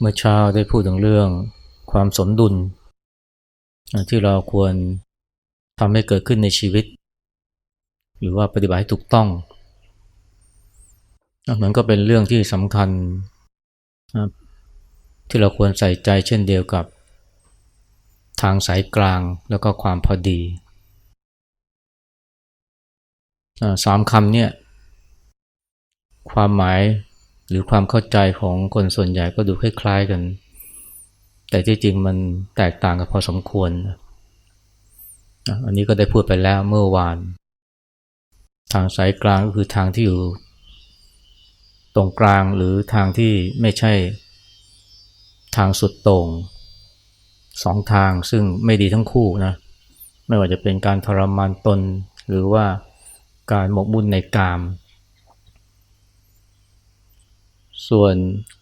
เมื่อเช้าได้พูดถึงเรื่องความสมดุล ที่เราควรทำให้เกิดขึ้นในชีวิต หรือว่าปฏิบัติให้ถูกต้องมันก็เป็นเรื่องที่สำคัญ ที่เราควรใส่ใจเช่นเดียวกับ ทางสายกลางแล้วก็ความพอดีสามคำเนี่ยความหมาย หรือความเข้าใจของคนส่วนใหญ่ก็ดูคล้ายๆกัน แต่ที่จริงมันแตกต่างกันพอสมควร อันนี้ก็ได้พูดไปแล้วเมื่อวาน ทางสายกลางก็คือทางที่อยู่ตรงกลางหรือทางที่ไม่ใช่ทางสุดตรงสองทางซึ่งไม่ดีทั้งคู่นะไม่ว่าจะเป็นการทรมานตน หรือว่าการหมกมุ่นในกาม ส่วน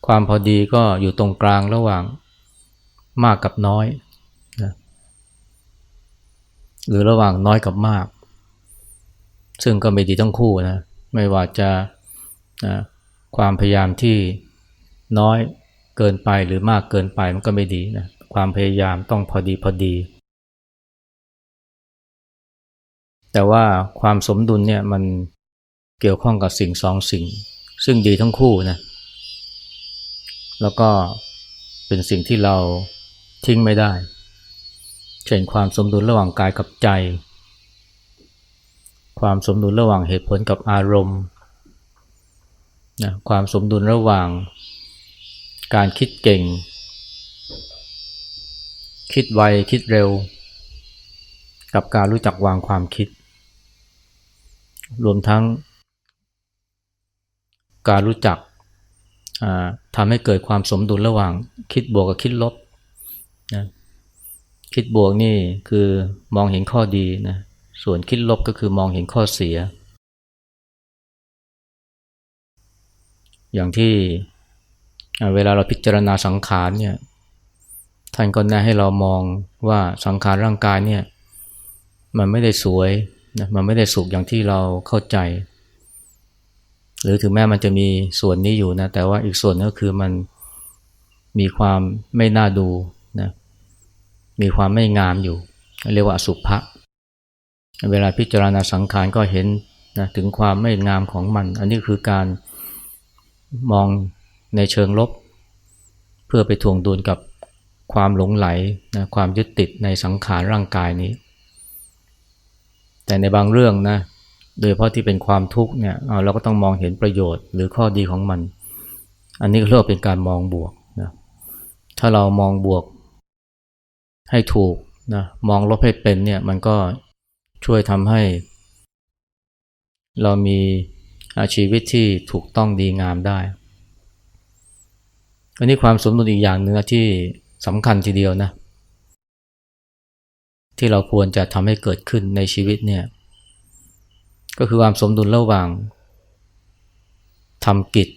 ความพอดีก็อยู่ตรงกลางระหว่างมากกับน้อยนะหรือระหว่างน้อยกับมาก ซึ่งก็ไม่ดีทั้งคู่นะไม่ว่าจะนะความพยายามที่น้อยเกินไปหรือมากเกินไปมันก็ไม่ดีนะความพยายามต้องพอดีพอดี แต่ว่าความสมดุลเนี่ยมันเกี่ยวข้องกับสิ่งสองสิ่ง ซึ่งดีทั้งคู่นะ แล้วก็เป็นสิ่งที่เราทิ้งไม่ได้ เช่นความสมดุลระหว่างกายกับใจ ความสมดุลระหว่างเหตุผลกับอารมณ์นะความสมดุลระหว่างการคิดเก่ง คิดไวคิดเร็ว กับการรู้จักวางความคิด รวมทั้ง การรู้จัก ทำให้เกิดความสมดุลระหว่างคิดบวกกับคิดลบนะคิดบวกนี่คือมองเห็นข้อดีนะส่วนคิดลบก็คือมองเห็นข้อเสีย อย่างที่เวลาเราพิจารณาสังขารเนี่ยท่านก็แนะให้เรามองว่าสังขารร่างกายเนี่ยมันไม่ได้สวยนะมันไม่ได้สุขอย่างที่เราเข้าใจ หรือถึงแม้มันจะมีส่วนนี้อยู่นะ แต่ว่าอีกส่วนก็คือมันมีความไม่น่าดูนะมีความไม่งามอยู่ เรียกว่าสุภะเวลาพิจารณาสังขารก็เห็นนะถึงความไม่งามของมัน อันนี้คือการมองในเชิงลบ เพื่อไปทวงดุลกับความหลงไหลนะความยึดติดในสังขารร่างกายนี้ แต่ในบางเรื่องนะ โดยเพราะที่เป็นความทุกข์เนี่ยเราก็ต้องมองเห็นประโยชน์ หรือข้อดีของมัน อันนี้เรียกว่าเป็นการมองบวกนะถ้าเรามองบวกให้ถูกนะมองลบให้เป็นเนี่ยมันก็ช่วยทำให้ เรามีชีวิตที่ถูกต้องดีงามได้ อันนี้ความสมดุลอีกอย่างหนึ่งที่สำคัญทีเดียวนะ ที่เราควรจะทำให้เกิดขึ้นในชีวิตเนี่ย ก็คือความสมดุลระหว่างทำกิจ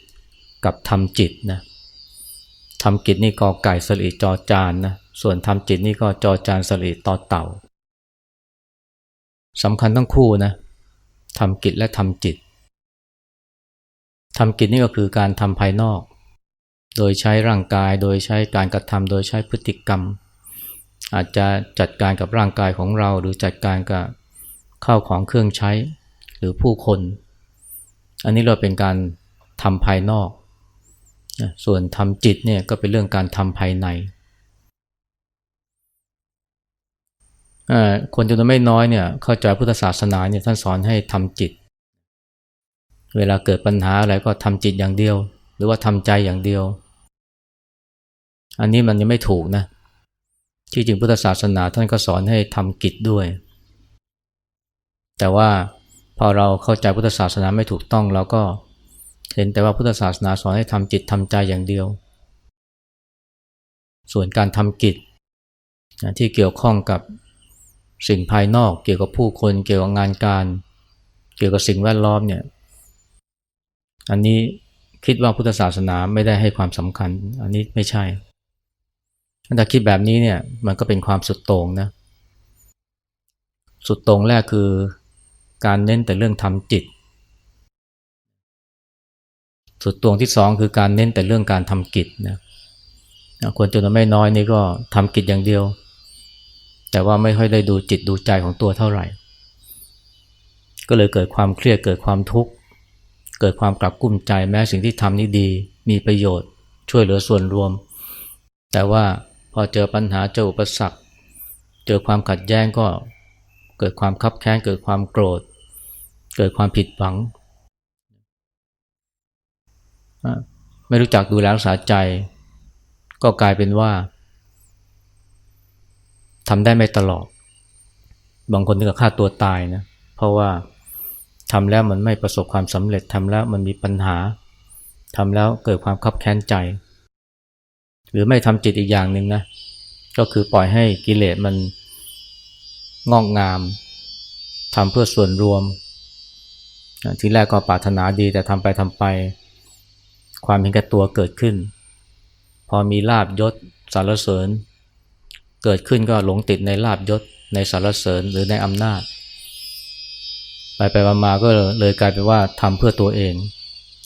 กับทำจิตนะทำกิจนี่กอไก่สลีจอจานนะส่วนทำจิตนี่ก็จอจานสลีต่อเต่าสำคัญทั้งคู่นะทำกิจและทำจิตทำกิจนี่ก็คือการทำภายนอก โดยใช้ร่างกายโดยใช้การกระทำโดยใช้พฤติกรรม อาจจะจัดการกับร่างกายของเราหรือจัดการกับข้าวของเครื่องใช้ หรือผู้คน อันนี้เราเป็นการทำภายนอก ส่วนทำจิตเนี่ยก็เป็นเรื่องการทำภายใน คนจำนวนไม่น้อยเนี่ยเข้าใจพุทธศาสนาเนี่ยท่านสอนให้ทำจิต เวลาเกิดปัญหาอะไรก็ทำจิตอย่างเดียว หรือว่าทำใจอย่างเดียว อันนี้มันยังไม่ถูกนะที่จริงพุทธศาสนาท่านก็สอนให้ทำกิจด้วย แต่ว่า พอเราเข้าใจพุทธศาสนาไม่ถูกต้องเราก็เห็นแต่ว่าพุทธศาสนาสอนให้ทำจิตทำใจอย่างเดียว ส่วนการทำกิจที่เกี่ยวข้องกับสิ่งภายนอก เกี่ยวกับผู้คน เกี่ยวกับงานการ เกี่ยวกับสิ่งแวดล้อมเนี่ยอันนี้คิดว่าพุทธศาสนาไม่ได้ให้ความสำคัญ อันนี้ไม่ใช่ถ้าคิดแบบนี้เนี่ยมันก็เป็นความสุดโต่งนะสุดโต่งแรกคือ การเน้นแต่เรื่องทำจิต สุดตวงที่สองคือการเน้นแต่เรื่องการทำกิจนะคนจนวนไม่น้อยนี่ก็ทำกิจอย่างเดียว แต่ว่าไม่ค่อยได้ดูจิตดูใจของตัวเท่าไหร่ ก็เลยเกิดความเครียดเกิดความทุกข์เกิดความกลับกุ้มใจแม้สิ่งที่ทำนี่ดี มีประโยชน์ ช่วยเหลือส่วนรวม แต่ว่าพอเจอปัญหาเจออุปสรรค เจอความขัดแย้งก็เกิดความคับแค้นเกิดความโกรธ เกิดความผิดหวัง ไม่รู้จักดูแลรักษาใจ ก็กลายเป็นว่าทำได้ไม่ตลอด บางคนถึงกับฆ่าตัวตายนะ เพราะว่าทำแล้วมันไม่ประสบความสำเร็จทำแล้วมันมีปัญหาทำแล้วเกิดความคับแค้นใจ หรือไม่ทำจิตอีกอย่างหนึ่งนะ ก็คือปล่อยให้กิเลสมันงอกงามทำเพื่อส่วนรวม ทีแรกก็ปรารถนาดีแต่ทำไปทำไป ความเห็นแก่ตัวเกิดขึ้น พอมีลาบยศสารเสริญ เกิดขึ้นก็หลงติดในลาบยศในสารเสริญหรือในอำนาจ ไปไปมาก็เลยกลายเป็นว่าทำเพื่อตัวเอง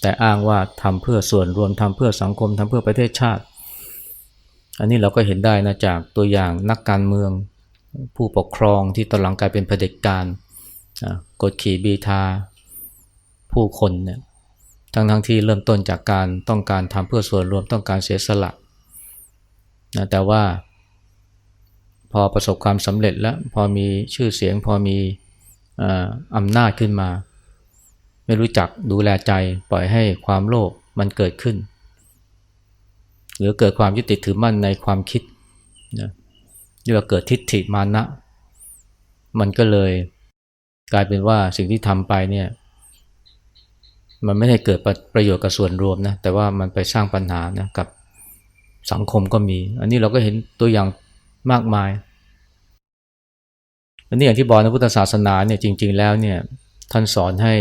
แต่อ้างว่าทำเพื่อส่วนรวมทำเพื่อสังคมทำเพื่อประเทศชาติ อันนี้เราก็เห็นได้นะจากตัวอย่างนักการเมืองผู้ปกครองที่ตอนหลังกลายเป็นเผด็จการกดขี่บีทา ผู้คนเนี่ยทั้งทั้งที่เริ่มต้นจากการต้องการทำเพื่อส่วนรวมต้องการเสียสละนะแต่ว่า พอประสบความสำเร็จแล้วพอมีชื่อเสียง พอมีอำนาจขึ้นมา ไม่รู้จักดูแลใจปล่อยให้ความโลภมันเกิดขึ้น หรือเกิดความยึดติดถือมั่นในความคิดนะเรียกว่าเกิดทิฏฐิมานะ มันก็เลยกลายเป็นว่าสิ่งที่ทำไปเนี่ย มันไม่ได้เกิดประโยชน์กับส่วนรวมนะแต่ว่ามันไปสร้างปัญหานะกับสังคมก็มี อันนี้เราก็เห็นตัวอย่างมากมาย อันนี้อย่างที่บอกนะพุทธศาสนาเนี่ยจริง ๆ แล้วเนี่ยท่านสอนให้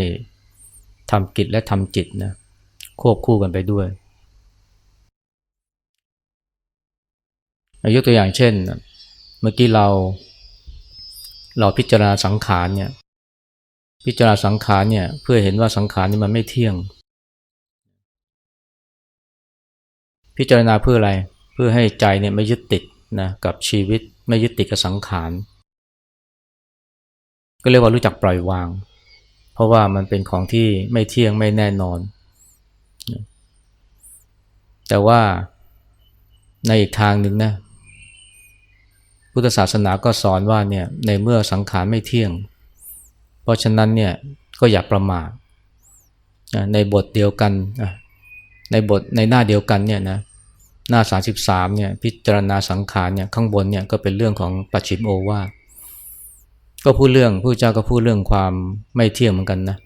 ทำกิจและทำจิตนะควบคู่กันไปด้วยยกตัวอย่างเช่น เมื่อกี้เรา เราพิจารณาสังขารเนี่ย พิจารณาสังขารเนี่ยเพื่อเห็นว่าสังขารนี่มันไม่เที่ยง พิจารณาเพื่ออะไรเพื่อให้ใจเนี่ยไม่ยึดติดนะกับชีวิตไม่ยึดติดกับสังขารก็เรียกว่ารู้จักปล่อยวาง เพราะว่ามันเป็นของที่ไม่เที่ยงไม่แน่นอน แต่ว่าในอีกทางหนึ่งนะพุทธศาสนาก็สอนว่าเนี่ยในเมื่อสังขารไม่เที่ยง เพราะฉะนั้นเนี่ยก็อย่าประมาทในบทเดียวกันในบทในหน้าเดียวกันเนี่ยนะหน้า 33เนี่ยพิจารณาสังขารเนี่ยข้างบนเนี่ยก็เป็นเรื่องของปัจฉิมโอวาก็พูดเรื่องผู้เจ้าก็พูดเรื่องความไม่เที่ยงเหมือนกันนะ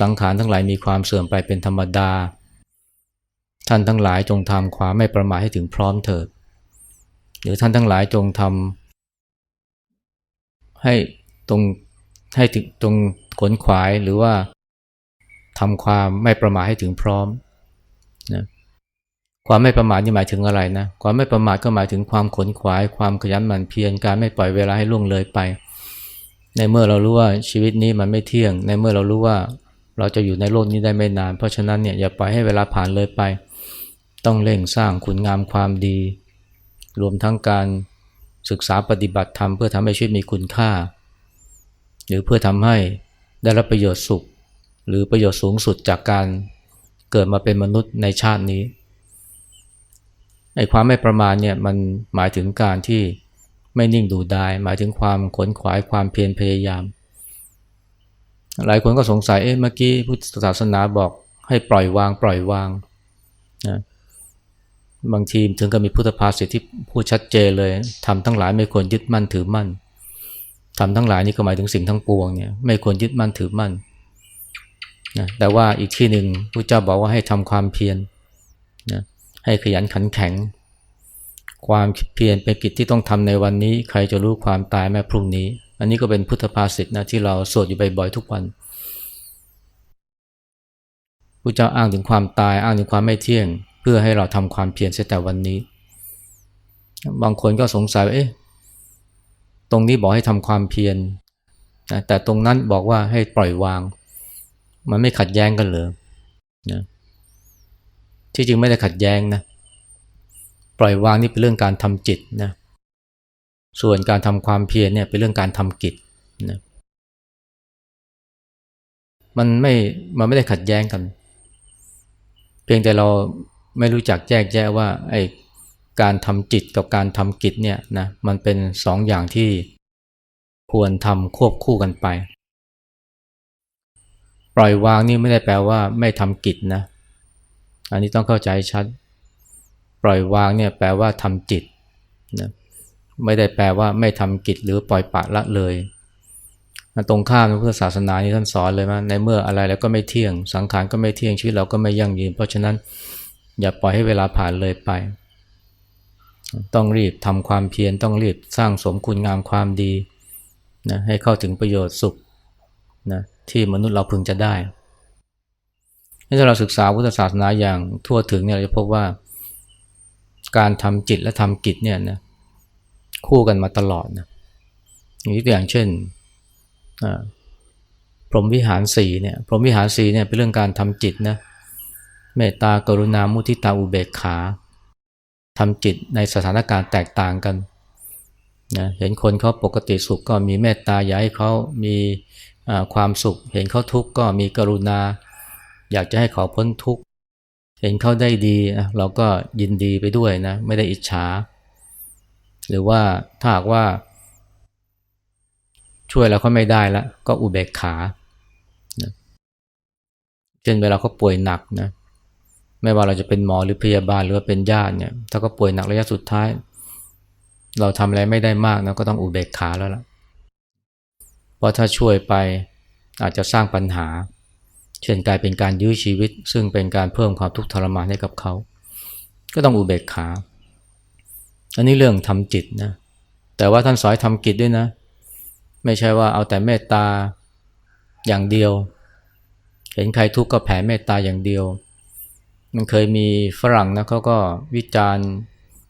สังขารทั้งหลายมีความเสื่อมไปเป็นธรรมดา ท่านทั้งหลายจงทำความไม่ประมาทให้ถึงพร้อมเถิดหรือท่านทั้งหลายจงทำให้ตรง ให้ถึงตรงขนขวายหรือว่าทำความไม่ประมาทให้ถึงพร้อมนะความไม่ประมาทนี่หมายถึงอะไรนะความไม่ประมาทก็หมายถึงความขนขวาย ความขยันหมั่นเพียรการไม่ปล่อยเวลาให้ล่วงเลยไป ในเมื่อเรารู้ว่าชีวิตนี้มันไม่เที่ยง ในเมื่อเรารู้ว่าเราจะอยู่ในโลกนี้ได้ไม่นาน เพราะฉะนั้นเนี่ยอย่าปล่อยให้เวลาผ่านเลยไป ต้องเร่งสร้างคุณงามความดี รวมทั้งการศึกษาปฏิบัติธรรมเพื่อทำให้ชีวิตมีคุณค่า หรือเพื่อทำให้ได้รับประโยชน์สุข หรือประโยชน์สูงสุดจากการเกิดมาเป็นมนุษย์ในชาตินี้ไอ้ความไม่ประมาณเนี่ยมันหมายถึงการที่ไม่นิ่งดูดาย หมายถึงความขนขวายความเพียรพยายาม หลายคนก็สงสัยเอ๊ะเมื่อกี้พุทธศาสนาบอกให้ปล่อยวางปล่อยวางนะบางทีถึงกับมีพุทธภาษิตที่พูดชัดเจนเลยทำทั้งหลายไม่ควรยึดมั่นถือมั่น ทำทั้งหลายนี่ก็หมายถึงสิ่งทั้งปวงเนี่ยไม่ควรยึดมั่นถือมั่นนะแต่ว่าอีกที่หนึ่งพระเจ้าบอกว่าให้ทำความเพียรนะให้ขยันขันแข็ง ความเพียรเป็นกิจที่ต้องทำในวันนี้ ใครจะรู้ความตายแม้พรุ่งนี้ อันนี้ก็เป็นพุทธภาษิตนะที่เราสวดอยู่บ่อยๆทุกวันพระเจ้าอ้างถึงความตายอ้างถึงความไม่เที่ยง เพื่อให้เราทำความเพียรเสียแต่วันนี้ บางคนก็สงสัยว่าเอ๊ะ รงนี้บอกให้ทำความเพียรนะแต่ตรงนั้นบอกว่าให้ปล่อยวาง มันไม่ขัดแย้งกันเลยนะที่จริงไม่ได้ขัดแย้งนะปล่อยวางนี่เป็นเรื่องการทำจิตนะส่วนการทำความเพียรเนี่ยเป็นเรื่องการทำกิจนะมันไม่มันไม่ได้ขัดแย้งกัน เพียงแต่เราไม่รู้จักแยกแยะว่าไอ้ การทำจิตกับการทำกิจเนี่ยนะมันเป็นสองอย่างที่ควรทำควบคู่กันไป ปล่อยวางนี่ไม่ได้แปลว่าไม่ทำกิจนะ อันนี้ต้องเข้าใจชัด ปล่อยวางเนี่ยแปลว่าทำจิตนะไม่ได้แปลว่าไม่ทำกิจหรือปล่อยปละละเลยตรงข้ามเพื่อศาสนานี่ท่านสอนเลยว่าในเมื่ออะไรแล้วก็ไม่เที่ยง สังขารก็ไม่เที่ยงชีวิตเราก็ไม่ยั่งยืน เพราะฉะนั้นอย่าปล่อยให้เวลาผ่านเลยไป ต้องรีบทำความเพียรต้องรีบสร้างสมคุณงามความดีนะให้เข้าถึงประโยชน์สุขนะที่มนุษย์เราพึงจะได้ถ้าเราศึกษาพุทธศาสนาอย่างทั่วถึงเนี่ยเราจะพบว่าการทำจิตและทำกิจเนี่ยนะคู่กันมาตลอดนะอย่างตัวอย่างเช่นพรหมวิหารสีเนี่ยพรหมวิหารสีเนี่ยเป็นเรื่องการทำจิตนะเมตตากรุณามุทิตาอุเบกขา ทำจิตในสถานการณ์แตกต่างกันนะเห็นคนเขาปกติสุขก็มีเมตตาอยากให้เขามีความสุข เห็นเขาทุกข์ก็มีกรุณา อยากจะให้เขาพ้นทุกข์เห็นเขาได้ดีเราก็ยินดีไปด้วยนะไม่ได้อิจฉา หรือว่าถ้าหากว่า ช่วยเราเขาไม่ได้ล้วก็อุเบกขาเช่นเวลาเขาป่วยหนักนะ ไม่ว่าเราจะเป็นหมอหรือพยาบาลหรือว่าเป็นญาติเนี่ย ถ้าก็ป่วยหนักระยะสุดท้าย เราทำอะไรไม่ได้มากนะก็ต้องอุเบกขาแล้วล่ะ เพราะถ้าช่วยไปอาจจะสร้างปัญหา เช่นกลายเป็นการยื้อชีวิต ซึ่งเป็นการเพิ่มความทุกข์ทรมานให้กับเขา ก็ต้องอุเบกขา อันนี้เรื่องทำจิตนะ แต่ว่าท่านสอนทำกิจด้วยนะ ไม่ใช่ว่าเอาแต่เมตตาอย่างเดียว เห็นใครทุกข์ก็แผ่เมตตาอย่างเดียว มันเคยมีฝรั่งนะเขาก็วิจารณ์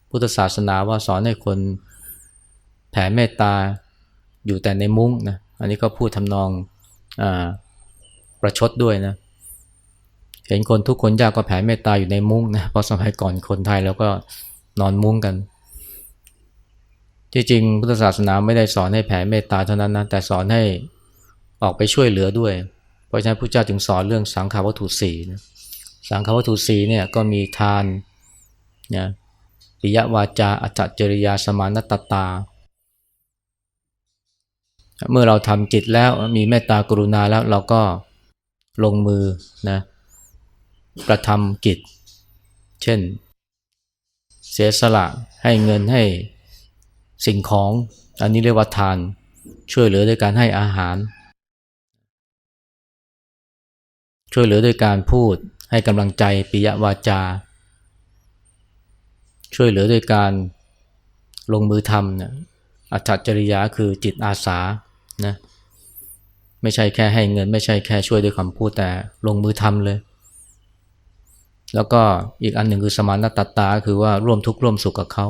พุทธศาสนาว่าสอนให้คนแผ่เมตตาอยู่แต่ในมุ้งนะอันนี้ก็พูดทำนองอประชดด้วยนะเห็นคนทุกคนยากก็แผ่เมตตาอยู่ในมุ้งนะเพราะสมัยก่อนคนไทยแล้วก็นอนมุ้งกัน ที่จริงพุทธศาสนาไม่ได้สอนให้แผ่เมตตาเท่านั้นนะแต่สอนให้ออกไปช่วยเหลือด้วย เพราะฉะนั้นพระเจ้าจึงสอนเรื่องสังขาวัตถุสี่นะ สังฆวัตถุสีเนี่ยก็มีทานนะปิยวาจาอัจจริยาสมานตตา เมื่อเราทำจิตแล้วมีเมตตากรุณาแล้วเราก็ลงมือนะกระทำกิจ เช่น เสียสละให้เงินให้สิ่งของ อันนี้เรียกว่าทาน ช่วยเหลือด้วยการให้อาหาร ช่วยเหลือด้วยการพูด ให้กำลังใจปิยวาจา ช่วยเหลือด้วยการลงมือทำนะอัจฉริยะคือจิตอาสานะไม่ใช่แค่ให้เงิน ไม่ใช่แค่ช่วยด้วยคำพูดแต่ลงมือทำเลย แล้วก็อีกอันหนึ่งคือสมานตตาคือว่าร่วมทุกข์ร่วมสุขกับเขา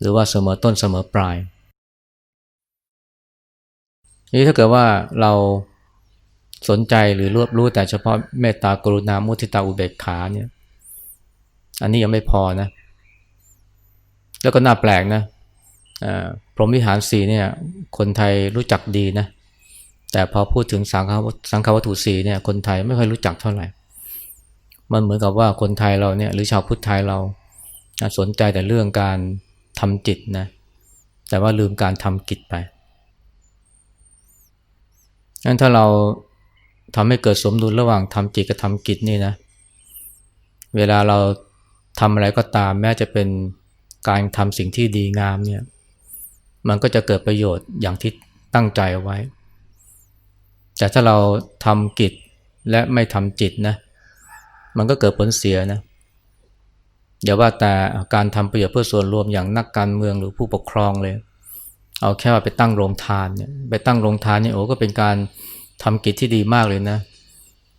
หรือว่าเสมอต้นเสมอปลายนี่ถ้าเกิดว่าเรา สนใจหรือรวบรู้แต่เฉพาะเมตตากรุณามุทิตาอุเบกขาเนี่ย อันนี้ยังไม่พอนะ แล้วก็น่าแปลกนะพรหมวิหารสีเนี่ย คนไทยรู้จักดีนะ แต่พอพูดถึงสังฆสังฆวัตถุสีเนี่ย คนไทยไม่ค่อยรู้จักเท่าไหร่ มันเหมือนกับว่าคนไทยเราเนี่ย หรือชาวพุทธไทยเราสนใจแต่เรื่องการทำจิตนะ แต่ว่าลืมการทำกิจไปงั้นถ้าเรา ทำให้เกิดสมดุลระหว่างทำจิตกับทำกิจนี่นะ เวลาเราทำอะไรก็ตามแม้จะเป็นการทำสิ่งที่ดีงามเนี่ย มันก็จะเกิดประโยชน์อย่างที่ตั้งใจเอาไว้ แต่ถ้าเราทำกิจและไม่ทำจิตนะ มันก็เกิดผลเสียนะอย่าว่าแต่การทำประโยชน์เพื่อส่วนรวมอย่างนักการเมืองหรือผู้ปกครองเลย เอาแค่ว่าไปตั้งโรงทานเนี่ย ไปตั้งโรงทานเนี่ยโอ้ก็เป็นการ ทำกิจที่ดีมากเลยนะ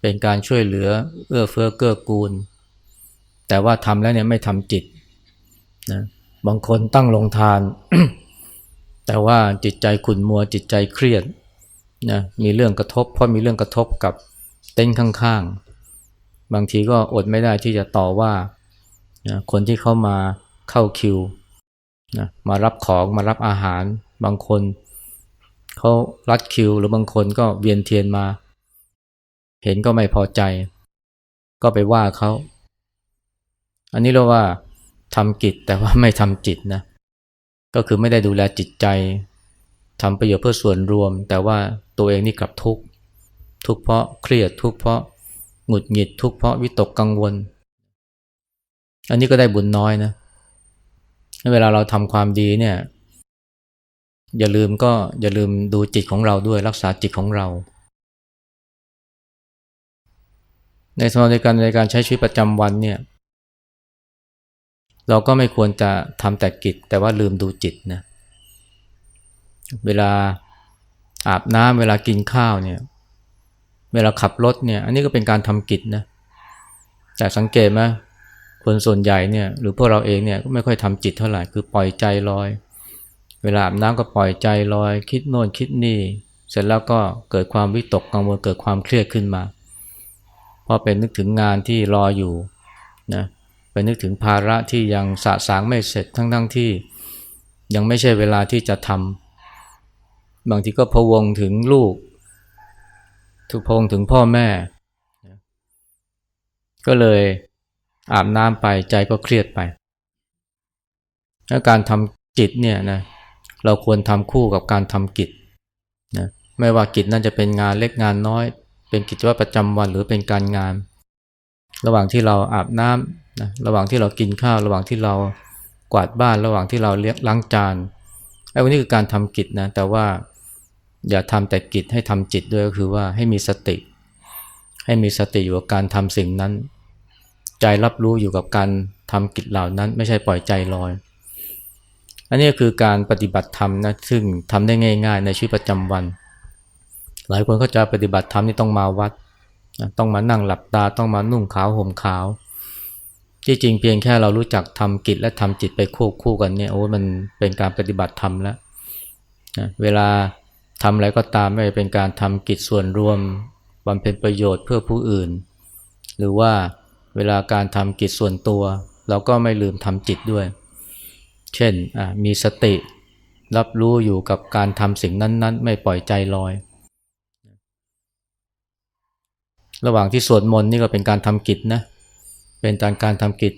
เป็นการช่วยเหลือเอื้อเฟื้อเกื้อกูล แต่ว่าทำแล้วเนี่ยไม่ทำจิตนะบางคนตั้งลงทาน แต่ว่าจิตใจขุ่นมัวจิตใจเครียดนะมีเรื่องกระทบ เพราะมีเรื่องกระทบกับเต้นข้างๆ บางทีก็อดไม่ได้ที่จะต่อว่านะคนที่เข้ามาเข้าคิวนะมารับของมารับอาหาร บางคน เขารัดคิว หรือบางคนก็เวียนเทียนมา เห็นก็ไม่พอใจ ก็ไปว่าเขา อันนี้เรียกว่าทำกิจแต่ว่าไม่ทำจิตนะ ก็คือไม่ได้ดูแลจิตใจทำประโยชน์เพื่อส่วนรวม แต่ว่าตัวเองนี่กลับทุกข์ทุกข์เพราะเครียดทุกข์เพราะหงุดหงิดทุกข์เพราะวิตกกังวล อันนี้ก็ได้บุญน้อยนะ เวลาเราทำความดีเนี่ย อย่าลืมก็อย่าลืมดูจิตของเราด้วยรักษาจิตของเรา ในสมัยในการในการใช้ชีวิตประจำวันเนี่ยเราก็ไม่ควรจะทำแต่กิจ แต่ว่าลืมดูจิตนะเวลาอาบน้ำเวลากินข้าวเนี่ยเวลาขับรถเนี่ยอันนี้ก็เป็นการทำกิจนะแต่สังเกตไหมคนส่วนใหญ่เนี่ยหรือพวกเราเองเนี่ยก็ไม่ค่อยทำจิตเท่าไหร่คือปล่อยใจลอย เวลาอาบน้ำก็ปล่อยใจลอย คิดโน่นคิดนี่ เสร็จแล้วก็เกิดความวิตกกังวลเกิดความเครียดขึ้นมาเพราะเป็นนึกถึงงานที่รออยู่นะเป็นนึกถึงภาระที่ยังสะสางไม่เสร็จทั้งๆทที่ ยังไม่ใช่เวลาที่จะทำบางทีก็พวงถึงลูกทุกพงถึงพ่อแม่ ก็เลยอาบน้ำไปใจก็เครียดไปและการทำกิจเนี่ยนะ เราควรทำคู่กับการทำกิจนะไม่ว่ากิจนั้นจะเป็นงานเล็กงานน้อย เป็นกิจวัตรประจำวันหรือเป็นการงาน ระหว่างที่เราอาบน้ำนะระหว่างที่เรากินข้าว ระหว่างที่เรากวาดบ้าน ระหว่างที่เราเลี้ยงล้างจานไอ้วันนี้คือการทำกิจนะแต่ว่าอย่าทำแต่กิจให้ทำจิตด้วยก็คือว่าให้มีสติ ให้มีสติอยู่กับการทำสิ่งนั้น ใจรับรู้อยู่กับการทำกิจเหล่านั้น ไม่ใช่ปล่อยใจลอย อันนี้คือการปฏิบัติธรรมนะซึ่งทำได้ง่าย ๆ ในชีวิตประจำวัน หลายคนก็จะปฏิบัติธรรมนี่ต้องมาวัด ต้องมานั่งหลับตาต้องมานุ่งขาวห่มขาว ที่จริงเพียงแค่เรารู้จักทำกิจและทำจิตไปควบคู่กันเนี่ยโอ้มันเป็นการปฏิบัติธรรมแล้วนะเวลาทำอะไรก็ตามไม่เป็นการทำกิจส่วนรวมบำเพ็ญประโยชน์เพื่อผู้อื่น หรือว่าเวลาการทำกิจส่วนตัว เราก็ไม่ลืมทำจิตด้วย เช่นมีสติ รับรู้อยู่กับการทำสิ่งนั้น ๆ ไม่ปล่อยใจลอย ระหว่างที่สวดมนต์นี่ก็เป็นการทำกิจนะเป็นการการทำกิจ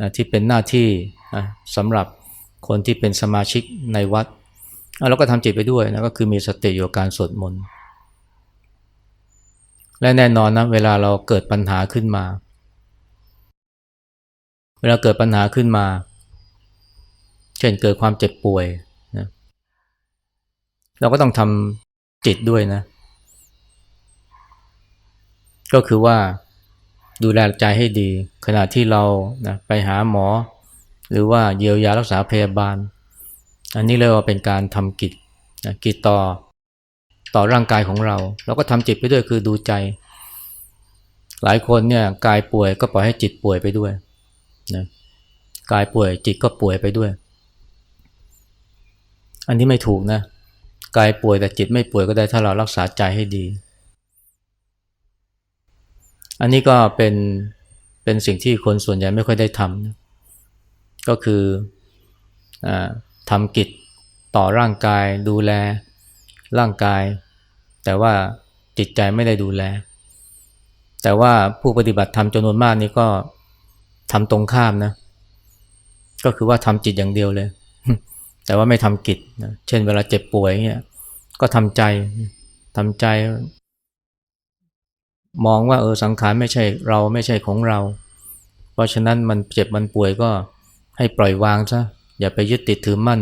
นะที่เป็นหน้าที่นะสำหรับคนที่เป็นสมาชิกในวัดเราก็ทำจิตไปด้วยนะก็คือมีสติอยู่กับการสวดมนต์และแน่นอนนะเวลาเราเกิดปัญหาขึ้นมา เวลาเกิดปัญหาขึ้นมา ช่นเกิดความเจ็บป่วยนะเราก็ต้องทำจิตด้วยนะ ก็คือว่าดูแลใจให้ดี ขณะที่เรานะไปหาหมอ หรือว่าเยียวยารักษาพยาบาล อันนี้เรียกว่าเป็นการทำกิจนะกิจต่อต่อร่างกายของเรา เราก็ทำจิตไปด้วยคือดูใจ หลายคนเนี่ยกายป่วยก็ปล่อยให้จิตป่วยไปด้วยนะกายป่วยจิตก็ป่วยไปด้วย อันนี้ไม่ถูกนะกายป่วยแต่จิตไม่ป่วยก็ได้ถ้าเรารักษาใจให้ดี อันนี้ก็เป็นเป็นสิ่งที่คนส่วนใหญ่ไม่ค่อยได้ทำนะก็คืออทำกิจต่อร่างกายดูแลร่างกาย แต่ว่าจิตใจไม่ได้ดูแล แต่ว่าผู้ปฏิบัติธรรมจำนวนมากนี่ก็ทำตรงข้ามนะ ก็คือว่าทำจิตอย่างเดียวเลย แต่ว่าไม่ทำกิจนะเช่นเวลาเจ็บป่วยเงี้ยก็ทำใจทำใจ มองว่าเออสังขารไม่ใช่เราไม่ใช่ของเรา เพราะฉะนั้นมันเจ็บมันป่วยก็ให้ปล่อยวางซะอย่าไปยึดติดถือมั่น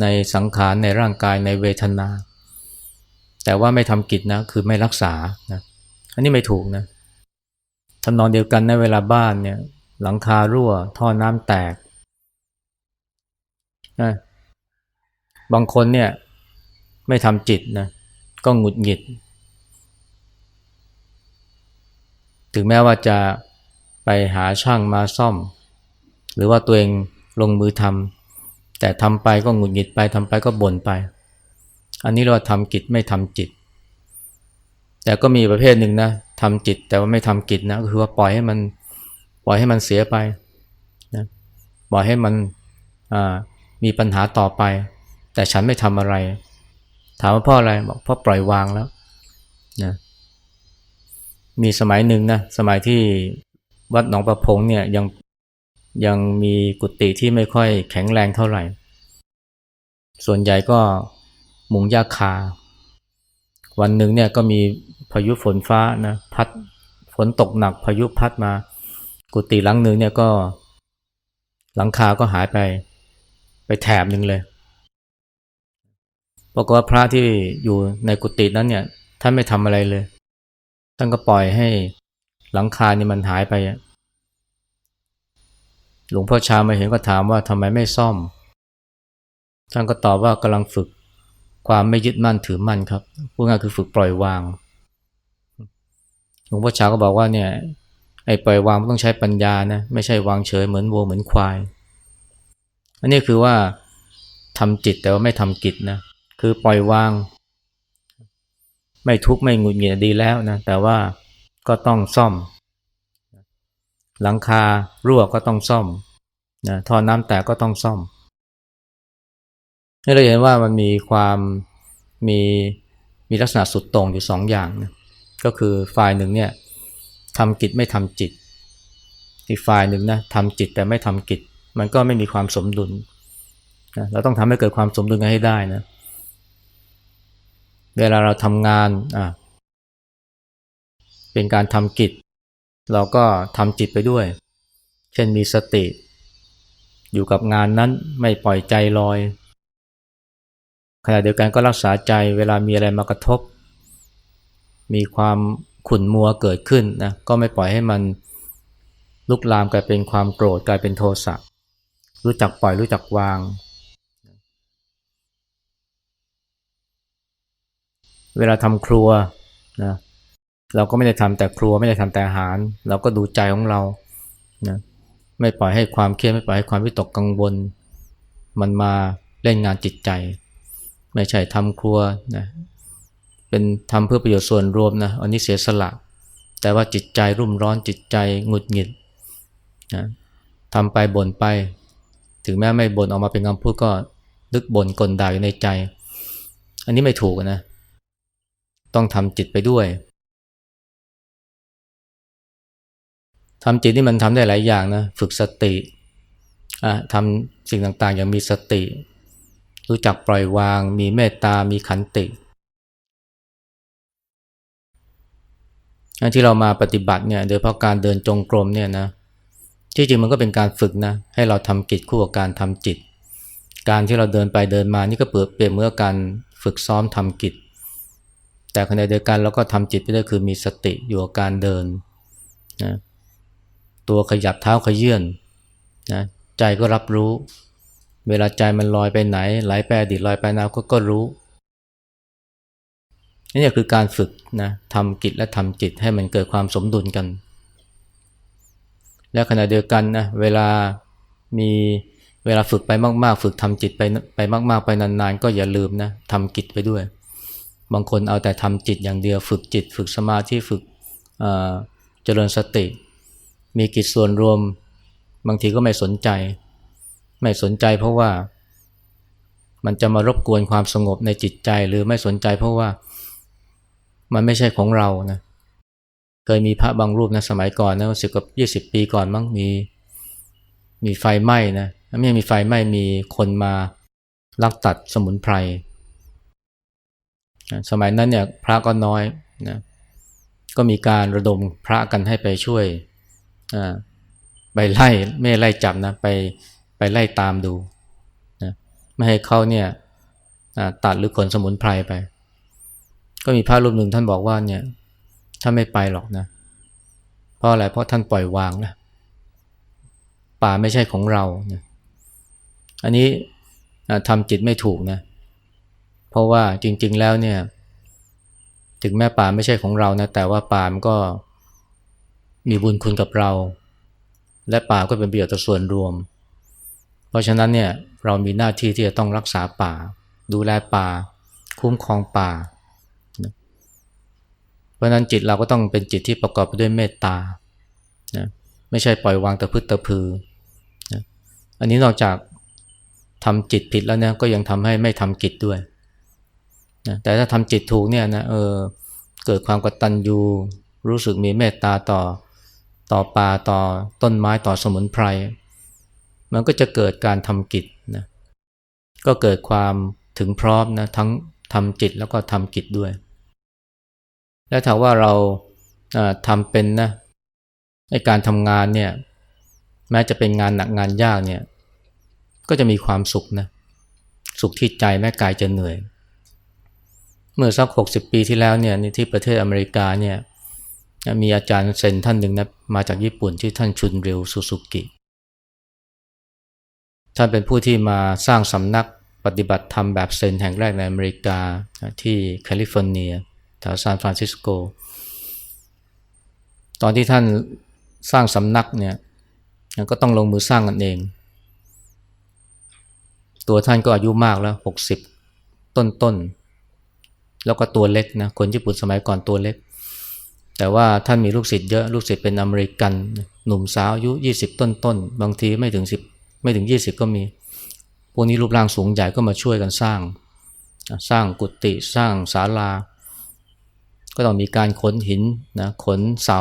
ในสังขารในร่างกายในเวทนา แต่ว่าไม่ทำกิจนะคือไม่รักษานะอันนี้ไม่ถูกนะทำนองเดียวกันในะเวลาบ้านเนี่ยหลังคารั่ว ท่อน้ำแตกนะ บางคนเนี่ยไม่ทำจิตนะก็หงุดหงิด ถึงแม้ว่าจะไปหาช่างมาซ่อม หรือว่าตัวเองลงมือทำแต่ทำไปก็หงุดหงิดไปทำไปก็บ่นไป อันนี้เราทำกิจไม่ทำจิต แต่ก็มีประเภทหนึ่งนะทำจิตแต่ว่าไม่ทำกิจนะก็คือว่าปล่อยให้มันปล่อยให้มันเสียไปนะปล่อยให้มันมีปัญหาต่อไป แต่ฉันไม่ทำอะไร ถามว่าพ่ออะไรบอกพ่อปล่อยวางแล้วนะมีสมัยหนึ่งนะสมัยที่วัดหนองประพงเนี่ยยังยังมีกุฏิที่ไม่ค่อยแข็งแรงเท่าไหร่ ส่วนใหญ่ก็มุงยาคา วันหนึ่งเนี่ยก็มีพายุฝนฟ้านะพัดฝนตกหนักพายุพัดมา กุฏิหลังหนึ่งเนี่ยก็หลังคาก็หายไป ไปแถบหนึ่งเลย บอกว่าพระที่อยู่ในกุฏินั้นเนี่ยท่านไม่ทำอะไรเลย ท่านก็ปล่อยให้หลังคานี่มันหายไปหลวงพ่อชามาเห็นก็ถามว่าทำไมไม่ซ่อม ท่านก็ตอบว่ากำลังฝึกความไม่ยึดมั่นถือมั่นครับพูดง่ายคือฝึกปล่อยวาง หลวงพ่อชาก็บอกว่าเนี่ยไอ้ปล่อยวางต้องใช้ปัญญานะไม่ใช่วางเฉยเหมือนวัวเหมือนควาย อันนี้คือว่าทำจิตแต่ว่าไม่ทำกิจนะ คือปล่อยวาง ไม่ทุกข์ไม่หงุดหงิดดีแล้วนะ แต่ว่าก็ต้องซ่อม หลังคารั่วก็ต้องซ่อมนะท่อน้ำแตกก็ต้องซ่อมให้เราเห็นว่ามันมีความมีมีลักษณะสุดตรงอยู่สองอย่างนะก็คือฝ่ายหนึ่งเนี่ยทำกิจไม่ทำจิต อีกฝ่ายหนึ่งนะทำจิตแต่ไม่ทำกิจ มันก็ไม่มีความสมดุลนะเราต้องทำให้เกิดความสมดุลกันให้ได้นะเเวลาเราทำงานอะเป็นการทำกิจ เราก็ทำจิตไปด้วย เช่นมีสติ อยู่กับงานนั้นไม่ปล่อยใจลอยขณะเดียวกันก็รักษาใจเวลามีอะไรมากระทบ มีความขุ่นมัวเกิดขึ้นนะก็ไม่ปล่อยให้มันลุกลามกลายเป็นความโกรธกลายเป็นโทสะรู้จักปล่อยรู้จักวาง เวลาทำครัวนะเราก็ไม่ได้ทำแต่ครัวไม่ได้ทำแต่อาหาร เราก็ดูใจของเรานะไม่ปล่อยให้ความเครียดไม่ปล่อยให้ความวิตกกังวล มันมาเล่นงานจิตใจ ไม่ใช่ทำครัวนะเป็นทำเพื่อประโยชน์ส่วนรวมนะอันนี้เสียสละ แต่ว่าจิตใจรุ่มร้อนจิตใจหงุดหงิดนะทำไปบ่นไป ถึงแม้ไม่บ่นออกมาเป็นคำพูดก็นึกบ่นกลด่าอยู่ในใจ อันนี้ไม่ถูกนะ ต้องทำจิตไปด้วยทำจิตนี่มันทำได้หลายอย่างนะ ฝึกสติทำสิ่งต่างๆ อย่างมีสติ รู้จักปล่อยวาง มีเมตตา มีขันติที่เรามาปฏิบัติเนี่ย โดยเพราะการเดินจงกรมเนี่ยนะ ที่จริงมันก็เป็นการฝึกนะ ให้เราทำกิจคู่กับการทำจิต การที่เราเดินไปเดินมานี่ก็เปเปลี่ยนเมื่อการฝึกซ้อมทำกิจ แต่ขณะเดียวกันเราก็ทำจิตไปด้วยคือมีสติอยู่กับการเดินนะตัวขยับเท้าขยื่นนะใจก็รับรู้ เวลาใจมันลอยไปไหน ไหลไปอดีตลอยไปนาก็ก็รู้นี่คือการฝึกนะทำกิจและทำจิตให้มันเกิดความสมดุลกัน และขณะเดียวกันนะเวลามีเวลาฝึกไปมาก ๆ ฝึกทำจิตไปไปมาก ๆ ไปนาน ๆ ก็อย่าลืมนะทำกิจไปด้วย บางคนเอาแต่ทำจิตอย่างเดียว ฝึกจิต ฝึกสมาธิฝึกเจริญสติ มีกิจส่วนรวม บางทีก็ไม่สนใจ ไม่สนใจเพราะว่า มันจะมารบกวนความสงบในจิตใจหรือไม่สนใจเพราะว่ามันไม่ใช่ของเรานะเคยมีพระบางรูปนะสมัยก่อนนะสิบกับยี่สิบปีก่อนมั้งมี มีไฟไหม้นะไม่มีไฟไหม้มีคนมาลักตัดสมุนไพร สมัยนั้นเนี่ยพระก็น้อยนะก็มีการระดมพระกันให้ไปช่วยไปไล่ไม่ไล่จับนะไปไปไล่ตามดูนะไม่ให้เขาเนี่ยตัดหรือขนสมุนไพรไป ก็มีพระรูปหนึ่งท่านบอกว่าเนี่ยท่านไม่ไปหรอกนะเพราะอะไรเพราะท่านปล่อยวางนะป่าไม่ใช่ของเรานะอันนี้ทำจิตไม่ถูกนะเราะว่าจริง ๆ แล้วเนี่ย ถึงแม้ป่าไม่ใช่ของเรานะ แต่ว่าป่ามันก็มีบุญคุณกับเรา และป่าก็เป็นประโยชน์ต่อส่วนรวม เพราะฉะนั้นเนี่ยเรามีหน้าที่ที่จะต้องรักษาป่า ดูแลป่า คุ้มครองป่า เพราะนั้นจิตเราก็ต้องเป็นจิตที่ประกอบไปด้วยเมตตานะไม่ใช่ปล่อยวางตะพึดตะพือนะอันนี้นอกจากทำจิตผิดแล้วเนี่ยก็ยังทำให้ไม่ทำกิจด้วย นะแต่ถ้าทำจิตถูกเนี่ยนะเออเกิดความกตัญญูรู้สึกมีเมตตาต่อต่อป่าต่อต้นไม้ต่อสมุนไพร มันก็จะเกิดการทำกิจนะก็เกิดความถึงพร้อมนะทั้งทำจิตแล้วก็ทำกิจด้วย และถ้าว่าเราทำเป็นนะในการทำงานเนี่ยแม้จะเป็นงานหนักงานยากเนี่ยก็จะมีความสุขนะสุขที่ใจแม้กายจะเหนื่อย เมื่อสัก 60 ปีที่แล้วเนี่ยที่ประเทศอเมริกาเนี่ยมีอาจารย์เซนท่านหนึ่งนะมาจากญี่ปุ่นที่ท่านชุนเริวซูซูกิ ท่านเป็นผู้ที่มาสร้างสำนักปฏิบัติธรรมแบบเซนแห่งแรกในอเมริกาที่แคลิฟอร์เนียแถวซานฟรานซิสโก ตอนที่ท่านสร้างสำนักเนี่ยก็ต้องลงมือสร้างกันเอง ตัวท่านก็อายุมากแล้ว 60 ต้นๆ แล้วก็ตัวเล็กนะคนญี่ปุ่นสมัยก่อนตัวเล็ก แต่ว่าท่านมีลูกศิษย์เยอะลูกศิษย์เป็นอเมริกัน หนุ่มสาวอายุ 20 ต้นๆบางทีไม่ถึง 10 ไม่ถึง 20 ก็มี พวกนี้รูปร่างสูงใหญ่ก็มาช่วยกันสร้าง สร้างกุฏิสร้างศาลา ก็ต้องมีการขนหินนะขนเสา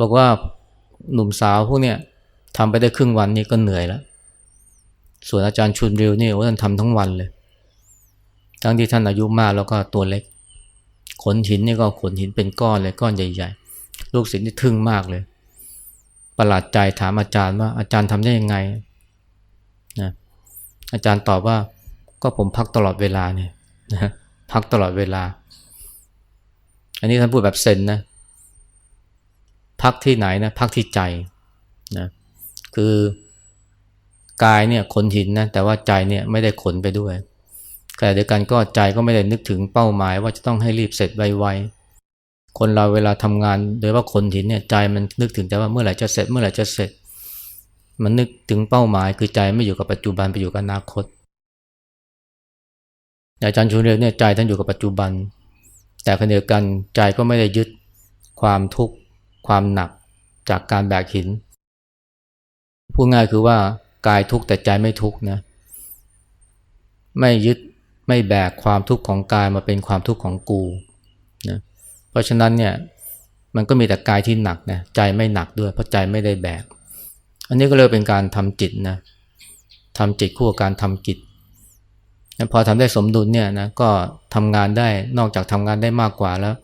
บอกว่าหนุ่มสาวพวกเนี้ยทำไปได้ครึ่งวันนี่ก็เหนื่อยแล้ว ส่วนอาจารย์ชุนริวนี่โอ้ท่านทำทั้งวันเลย ทั้งที่ท่านอายุมากแล้วก็ตัวเล็ก ขนหินนี่ก็ขนหินเป็นก้อนเลยก้อนใหญ่ ๆ ลูกศิษย์นี่ทึ่งมากเลย ประหลาดใจถามอาจารย์ว่าอาจารย์ทำได้ยังไงนะอาจารย์ตอบว่าก็ผมพักตลอดเวลาเนี่ยนะพักตลอดเวลา อันนี้ท่านพูดแบบเซนนะ พักที่ไหนนะ พักที่ใจนะคือกายเนี่ยขนหินนะแต่ว่าใจเนี่ยไม่ได้ขนไปด้วย แต่เดียวกันก็ใจก็ไม่ได้นึกถึงเป้าหมายว่าจะต้องให้รีบเสร็จไวๆ คนเราเวลาทำงานโดยว่าขนหินเนี่ยใจมันนึกถึงแต่ว่าเมื่อไหร่จะเสร็จเมื่อไหร่จะเสร็จ มันนึกถึงเป้าหมาย คือใจไม่อยู่กับปัจจุบันไปอยู่กับอนาคตอาจารย์ชูเรียเนี่ยใจท่านอยู่กับปัจจุบัน แต่ขณะเดียวกันใจก็ไม่ได้ยึดความทุกข์ความหนักจากการแบกหินพูดง่ายคือว่ากายทุกข์แต่ใจไม่ทุกข์นะไม่ยึด ไม่แบกความทุกข์ของกายมาเป็นความทุกข์ของกูนะเพราะฉะนั้นเนี่ยมันก็มีแต่กายที่หนักนะใจไม่หนักด้วย เพราะใจไม่ได้แบก อันนี้ก็เลยเป็นการทำจิตนะทำจิตคู่กับการทำกิจพอทำได้สมดุลเนี่ยนะก็ทำงานได้นอกจากทำงานได้มากกว่าแล้ว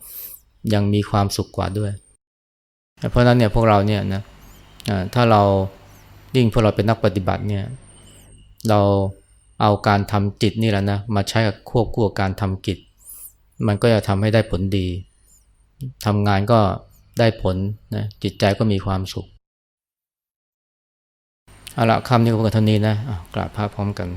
ยังมีความสุขกว่าด้วย เพราะนั้นเนี่ยพวกเราเนี่ยนะถ้าเรายิ่งพวกเราเป็นนักปฏิบัติเนี่ยเรา เอาการทำจิตนี่แหละนะมาใช้กับควบคู่กับการทำกิจ มันก็จะทำให้ได้ผลดีทำงานก็ได้ผลนะจิตใจก็มีความสุขเอาละคำนี้ก็เป็นเท่านี้นะะกราบพระพร้อมกัน